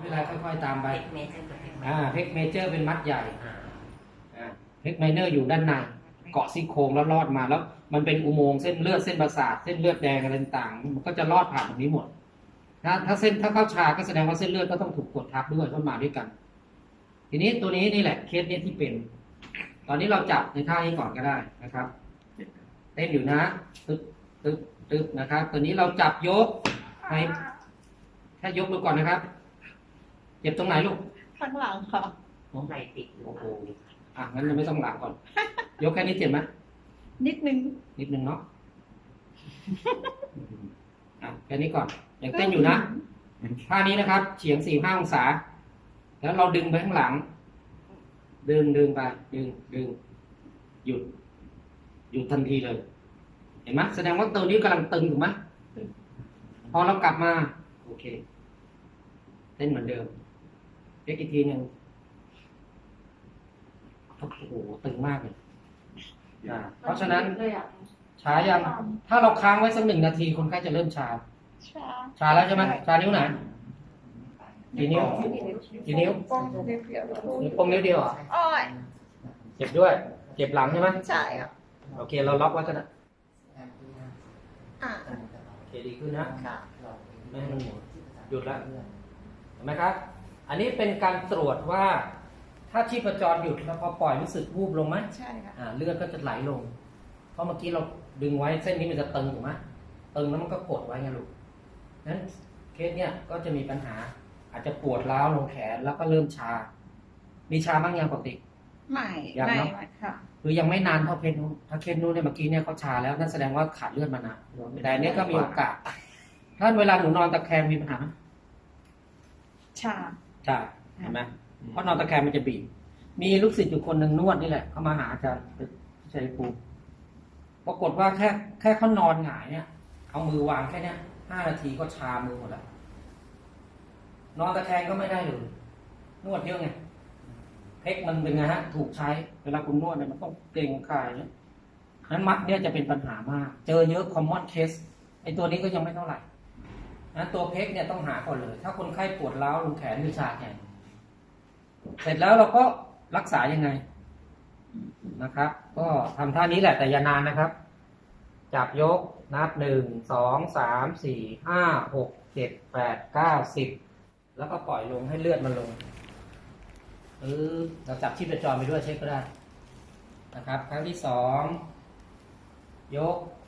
ไม่เป็นไรค่อยๆตามไปเมตรเป็นเมตรอ่าเพกเมเจอร์เป็นมัดใหญ่อ่าอ่าเพกไมเนอร์อยู่ด้านในเกาะซี่โครงแล้วลอดมาแล้ว มันเป็นอุโมงค์เส้นเลือดเส้นประสาทเส้นเลือดแดงอะไรต่างๆมันก็จะลอดผ่านตรงนี้หมดถ้าถ้าเส้นถ้าเข้าชาก็แสดงว่าเส้นเลือดก็ต้องถูกกดทับด้วยเข้ามาด้วยกัน ทีนี้ตัวนี้นี่แหละเคสเนี้ยที่เป็น ตอนนี้เราจับในท่านี้ก่อนก็ได้นะครับเต้นอยู่นะตึ๊บตึ๊บตึ๊บนะครับ ตัวนี้เราจับยกให้แค่ยกดูก่อนนะครับ เจ็บตรงไหนลูกข้างหลังค่ะไหลติดหรือโอ้เปโหล่าอะงั้นยังไม่ต้องหลังก่อน ยกแค่นี้เจ็บไหมนิดนึง นิดนึงเนาะอะแค่นี้ก่อนยังเต้นอยู่นะท่านี้นะครับเฉียงสี่ห้าองศา แล้วเราดึงไปข้างหลัง ดึงดึงไป ดึงดึงหยุดหยุดทันทีเลย เห็นไหมแสดงว่าตัวนี้กำลังตึงถูกไหมพอเรากลับมา โอเค เต้นเหมือนเดิม เช็คอีกทีหนึ่งโอ้โหตึงมากเลยอ่าเพราะฉะนั้นเลยอะชายังถ้าเราค้างไว้สักหนึ่งนาทีคนไข้จะเริ่มชาชาชาแล้วใช่ไหมชานิ้วไหนกี่นิ้วกี่นิ้วป้องเรียบเรียบนิ้วโป้งนิ้วเดียวเหรออ้อยเจ็บด้วย เจ็บหลังใช่ไหมใช่อะโอเค เราล็อกไว้กันนะอ่าโอเคดีขึ้นนะค่ะไม่ให้มันหมุนหยุดแล้วเห็นไหมครับ อันนี้เป็นการตรวจว่า ถ้าชีพจรหยุดแล้วพอปล่อยรู้สึกวูบลงไหมใช่ค่ะอ่าเลือดก็จะไหลลง เพราะเมื่อกี้เราดึงไว้เส้นนี้มันจะตึงถูกไหมตึงแล้วมันก็กดไว้ไงลูกนั้นเคสเนี้ยก็จะมีปัญหา อาจจะปวดร้าวลงแขนแล้วก็เริ่มชา มีชาบ้างยังปกติ ไม่ยังไม่เนอะ ไม่ค่ะ คือยังไม่นานเท่าเคสนู้นถ้าเคสนู้นเนี่ยเมื่อกี้เนี่ยเขาชาแล้วนั่นแสดงว่าขาดเลือดมานานแต่อันเนี้ยก็มีโอกาสถ้าเวลาหนูนอนตะแคงมีปัญหาไหมชา ใช่เห็นไหมเพราะนอนตะแคงมันจะบีบมีลูกศิษย์อยู่คนหนึ่งนวดนี่แหละเขามาหาอาจารย์ชัยภูมิปรากฏว่าแค่แค่เขานอนหงายเนี่ยเอามือวางแค่เนี้ยห้านาทีก็ชามือหมดแล้วนอนตะแคงก็ไม่ได้เลยนวดเยอะไงเทคมันเป็นไงฮะ ถูกใช้เวลาคุณนวดเนี่ยมันต้องเกร็งคายเนี่ยนั้นมัดเนี่ยจะเป็นปัญหามาก เจอเยอะ common case ไอตัวนี้ก็ยังไม่เท่าไหร่ นะตัวเพกเนี่ยต้องหาก่อนเลย ถ้าคนไข้ปวดร้าวลงแขนหรือชาแขนเสร็จแล้วเราก็รักษายังไงนะครับ ก็ทำท่านี้แหละแต่อย่านานนะครับ จับยกนับหนึ่งสองสามสี่ห้าหกเจ็ดแปดเก้าสิบแล้วก็ปล่อยลงให้เลือดมันลงเออเราจับชีพจรไปด้วยเช็คก็ได้นะครับ ครั้งที่สองยก